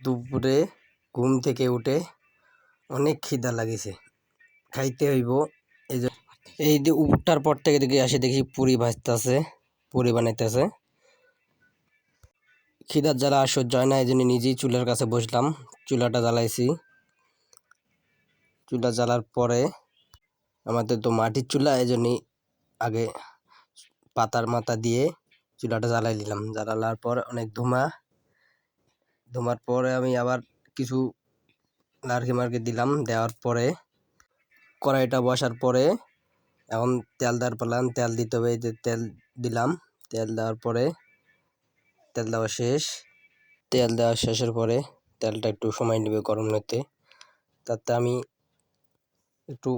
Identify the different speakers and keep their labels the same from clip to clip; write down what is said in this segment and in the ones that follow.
Speaker 1: দুপুরে ঘুম থেকে উঠে অনেক খিদা লাগিছে। খাইতে হইব। এই যে এই যে উঠার পর থেকে দেখি আসে দেখি পুরি ভাজতেছে, পুরি বানাইতেছে। খিদার জ্বালা আর সহ্য হয় না, এই জন্য নিজেই চুলার কাছে বসলাম। চুলাটা জ্বালাইছি। চুলা জ্বালার পরে আমাদের তো মাটির চুলা, এই জন্যই আগে পাতার মাথা দিয়ে চুলাটা জ্বালাই নিলাম। জ্বালালার পর অনেক ধুমা ধুমার পরে আমি আবার কিছু নারকি মার্কি দিলাম, দেওয়ার পরে কড়াইটা বসার পরে এখন তেল দেওয়ার পারলাম, তেল দিতে হবে যে তেল দিলাম, তেল দেওয়ার পরে তেল দেওয়া শেষ। তেল দেওয়া শেষের পরে তেলটা একটু সময় নেবে গরম নিতে, তাতে আমি একটু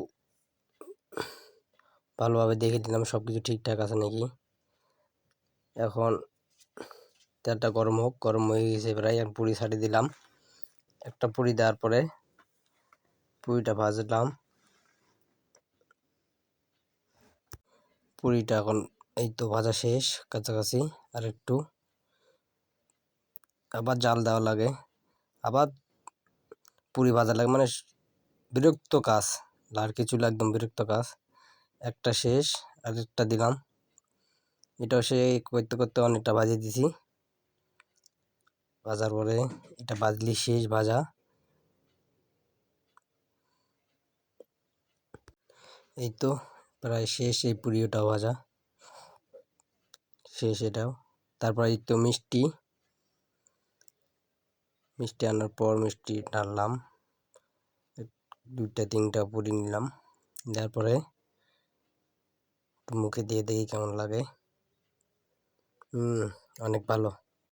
Speaker 1: ভালোভাবে দেখে দিলাম সব কিছু ঠিকঠাক আছে নাকি। এখন তেলটা গরম হোক, গরম হয়ে গেছে প্রায় এখন পুরি ছাড়িয়ে দিলাম। একটা পুরি দেওয়ার পরে পুরিটা ভাজলাম। পুরিটা এখন এই তো ভাজা শেষ, কাছাকাছি আর একটু আবার জাল দেওয়া লাগে। আবার পুরি ভাজা লাগে মানে বিরক্ত কাজ, আর কিছু একদম বিরক্ত কাজ। একটা শেষ আর একটা দিলাম। এটাও সে করতে করতে অনেকটা ভাজিয়ে দিছি। ভাজার পরে এটা বাজলি শেষ ভাজা এই তো, প্রায় শেষ এই পুরিওটাও ভাজা। শেষ এটাও। তারপর এই তো মিষ্টি। মিষ্টি আনার পর মিষ্টি ঢাললাম দুইটা, তিনটা পুরি নিলাম। দেওয়ার পরে মুখে দিয়ে দেখি কেমন লাগে। হুম, অনেক ভালো।